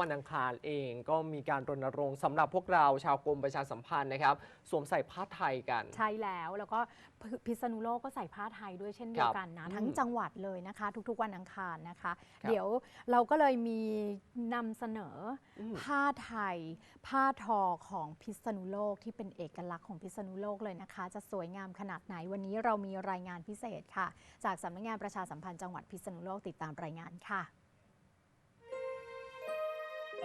วันอังคารเองก็มีการรณรงค์สำหรับพวกเราชาวกรมประชาสัมพันธ์นะครับ สวมใส่ผ้าไทยกัน ใช่แล้วแล้วก็พพิษณุโลกก็ใส่ผ้าไทยด้วยเช่นเดียวกันนะครับทั้งอืมจังหวัดเลยนะคะ ทุกๆวันอังคารนะคะครับเดี๋ยวเราก็เลยมีนำเสนออมผ้าไทย ผ้าทอของพิษณุโลกที่เป็นเอกลักษณ์ของพิษณุโลกเลยนะคะ จะสวยงามขนาดไหนวันนี้เรามีรายงานพิเศษค่ะ จากสำนักงานประชาสัมพันธ์จังหวัดพิษณุโลกติดตามรายงานค่ะ ณ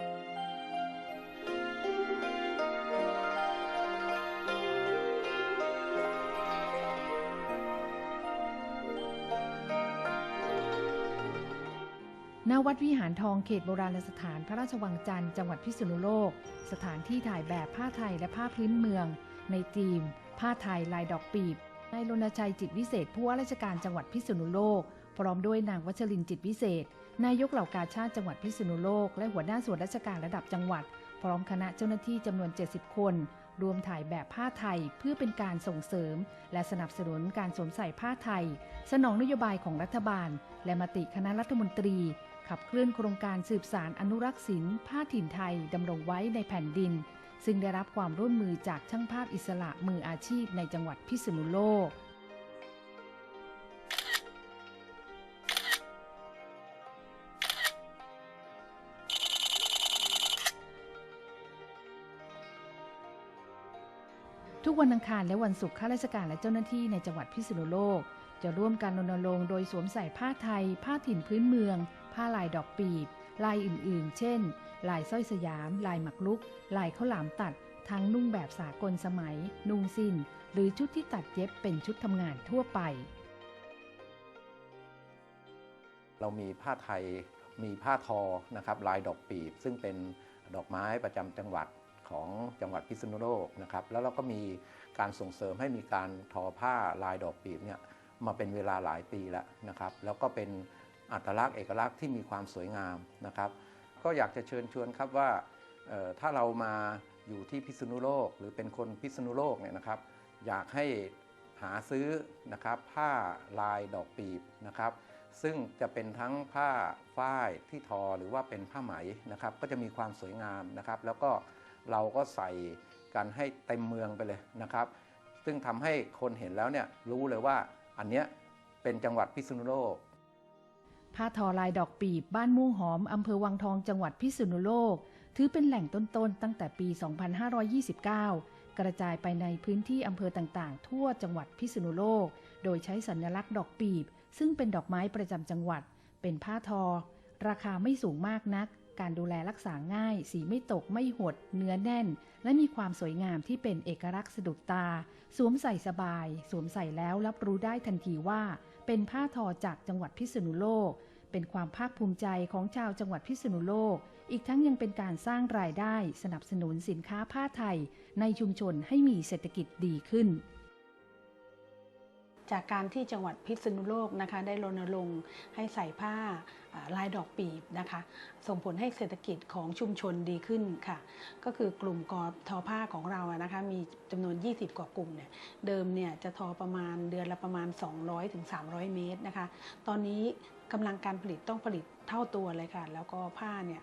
วัดวิหารทองเขตโบราณสถานพระราชวังจันทร์จังหวัดพิษณุโลก สถานที่ถ่ายแบบผ้าไทยและผ้าพื้นเมือง ในธีม ผ้าไทยลายดอกปีบนายรณชัยจิตวิเศษผู้ว่าราชการจังหวัดพิษณุโลก พร้อมด้วยนางวัชรินจิตวิเศษ นายกเหล่ากาชาติจังหวัดพิษณุโลก และหัวหน้าส่วนราชการระดับจังหวัด พร้อมคณะเจ้าหน้าที่จำนวน 70 คน รวมถ่ายแบบผ้าไทยเพื่อเป็นการส่งเสริม และสนับสนุนการสวมใส่ผ้าไทย สนองนโยบายของรัฐบาล และมติคณะรัฐมนตรี ขับเคลื่อนโครงการสืบสารอนุรักษ์ศิลป์ผ้าถิ่นไทยดำรงไว้ในแผ่นดิน ซึ่งได้รับความร่วมมือจากช่างภาพอิสระมืออาชีพในจังหวัดพิษณุโลก ทุกวันอังคารและวันศุกร์ข้าราชการและเจ้าหน้าที่ในจังหวัดพิษณุโลก จะร่วมกันรณรงค์โดยสวมใส่ผ้าไทย ผ้าถิ่นพื้นเมือง ผ้าลายดอกปีบ ลายอื่นๆ เช่น ลายสร้อยสยาม ลายหมักลุก ลายข้าวหลามตัด ทั้งนุ่งแบบสากลสมัย นุ่งสิ้น หรือชุดที่ตัดเย็บเป็นชุดทำงานทั่วไป เรามีผ้าไทย มีผ้าทอนะครับ ลายดอกปีบ ซึ่งเป็นดอกไม้ประจำจังหวัด ของจังหวัดพิษณุโลกนะครับแล้วเราก็มีการส่งเสริมให้มีการทอผ้าลายดอกปีบเนี่ยมาเป็นเวลาหลายปีแล้วนะครับ แล้วก็เป็นอัตลักษณ์เอกลักษณ์ที่มีความสวยงามนะครับ ก็อยากจะเชิญชวนครับว่าถ้าเรามาอยู่ที่พิษณุโลก หรือเป็นคนพิษณุโลกเนี่ยนะครับ อยากให้หาซื้อนะครับผ้าลายดอกปีบนะครับ ซึ่งจะเป็นทั้งผ้าฝ้ายที่ทอหรือว่าเป็นผ้าไหมนะครับ ก็จะมีความสวยงามนะครับ แล้วก็ เราก็ใส่กันให้เต็มเมืองไปเลยนะครับ ซึ่งทำให้คนเห็นแล้วเนี่ยรู้เลยว่าอันเนี้ยเป็นจังหวัดพิษณุโลกผ้าทอลายดอกปีบบ้านม่วงหอมอำเภอวังทองจังหวัดพิษณุโลก ถือเป็นแหล่งต้นๆ ตั้งแต่ปี 2529 กระจายไปในพื้นที่อำเภอต่างๆ ทั่วจังหวัดพิษณุโลก โดยใช้สัญลักษณ์ดอกปีบ ซึ่งเป็นดอกไม้ประจำจังหวัด เป็นผ้าทอ ราคาไม่สูงมากนัก การดูแลรักษาง่าย สีไม่ตกไม่หด เนื้อแน่น และมีความสวยงามที่เป็นเอกลักษณ์สะดุดตา สวมใส่สบาย สวมใส่แล้วรับรู้ได้ทันทีว่า เป็นผ้าทอจากจังหวัดพิษณุโลก เป็นความภาคภูมิใจของชาวจังหวัดพิษณุโลก อีกทั้งยังเป็นการสร้างรายได้สนับสนุนสินค้าผ้าไทย ในชุมชนให้มีเศรษฐกิจดีขึ้น จากการที่จังหวัดพิษณุโลกนะคะได้รณรงค์ให้ใส่ผ้าลายดอกปีบนะคะ ส่งผลให้เศรษฐกิจของชุมชนดีขึ้นค่ะ ก็คือกลุ่มกอทอผ้าของเราอะนะคะ มีจำนวน 20 กว่ากลุ่มเนี่ยเดิมเนี่ยจะทอประมาณเดือนละประมาณ 200-300ถึง300เมตรนะคะ ตอนนี้กำลังการผลิตต้องผลิต เท่าตัวเลยค่ะ แล้วก็ผ้าเนี่ย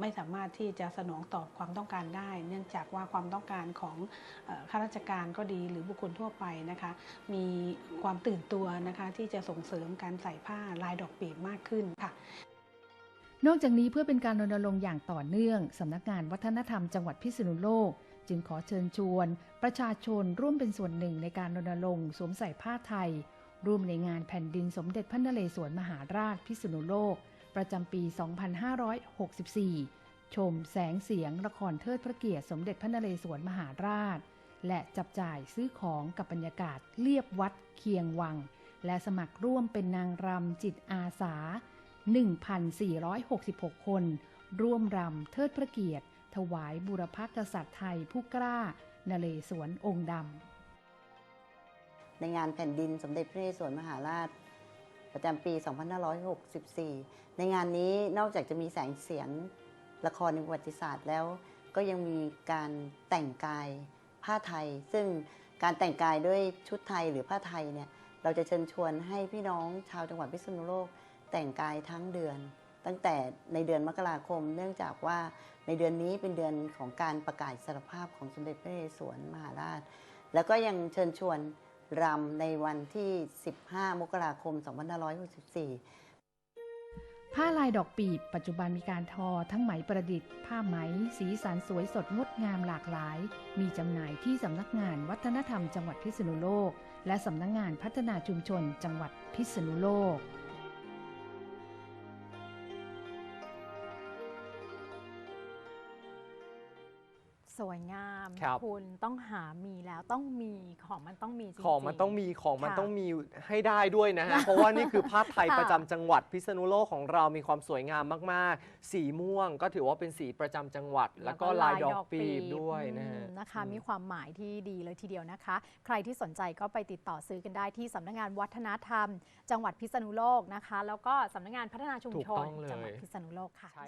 ไม่สามารถที่จะสนองตอบความต้องการได้ เนื่องจากว่าความต้องการของข้าราชการก็ดีหรือบุคคลทั่วไปนะคะ มีความตื่นตัวนะคะที่จะส่งเสริมการใส่ผ้าลายดอกปีบมากขึ้นค่ะนอกจากนี้เพื่อเป็นการรณรงค์อย่างต่อเนื่อง สำนักงานวัฒนธรรมจังหวัดพิษณุโลก จึงขอเชิญชวน ประชาชนร่วมเป็นส่วนหนึ่งในการรณรงค์สวมใส่ผ้าไทย ร่วมในงานแผ่นดินสมเด็จพระนเรศวรมหาราชพิษณุโลก ประจำปี 2564 ชมแสงเสียงละครเทิดพระเกียรติสมเด็จพระนเรศวรมหาราช และจับจ่ายซื้อของกับบรรยากาศเรียบวัดเคียงวัง และสมัครร่วมเป็นนางรำจิตอาสา 1,466 คน ร่วมรำเทิดพระเกียรติ ถวายบุรพกษัตริย์ไทยผู้กล้านเรศวรองค์ดำในงานแผ่นดินสมเด็จพระนเรศวรมหาราช ประจำปี 2564 ในงานนี้นอกจากจะมีแสงเสียงละครในประวัติศาสตร์แล้ว ก็ยังมีการแต่งกายผ้าไทย ซึ่งการแต่งกายด้วยชุดไทยหรือผ้าไทยเนี่ยเราจะเชิญชวนให้พี่น้องชาวจังหวัดพิษณุโลก แต่งกายทั้งเดือน ตั้งแต่ในเดือนมกราคม เนื่องจากว่าในเดือนนี้เป็นเดือนของการประกาศอิสรภาพของสมเด็จพระนเรศวรมหาราช แล้วก็ยังเชิญชวน รำในวันที่ 15 มกราคม 2564 ผ้าลายดอกปีบ ปัจจุบันมีการทอทั้งไหมประดิษฐ์ ผ้าไหม สีสันสวยสดงดงามหลากหลาย มีจำหน่ายที่สำนักงานวัฒนธรรมจังหวัดพิษณุโลก และสำนักงานพัฒนาชุมชนจังหวัดพิษณุโลก สวยงามครับ ณต้องหามีแล้วต้องมีของมันต้องมีจริงๆ ของมันต้องมีของมันค่ะต้องมีให้ได้ด้วยนะฮะ เพราะว่านี่คือผ้าไทยค่ะประจำจังหวัดพิษณุโลกของเรามีความสวยงามมาก ๆ สีม่วงก็ถือว่าเป็นสีประจำจังหวัด แล้วก็ลายดอกปีบด้วยนะฮะ อืมนะคะอืมีความหมายที่ดีเลยทีเดียวนะคะ ใครที่สนใจก็ไปติดต่อซื้อกันได้ที่สำนักงานวัฒนธรรม จังหวัดพิษณุโลกนะคะ แล้วก็สำนักงานพัฒนาชุมถูกชต้นองเลย จังหวัดพิษณุโลกค่ะ ใช่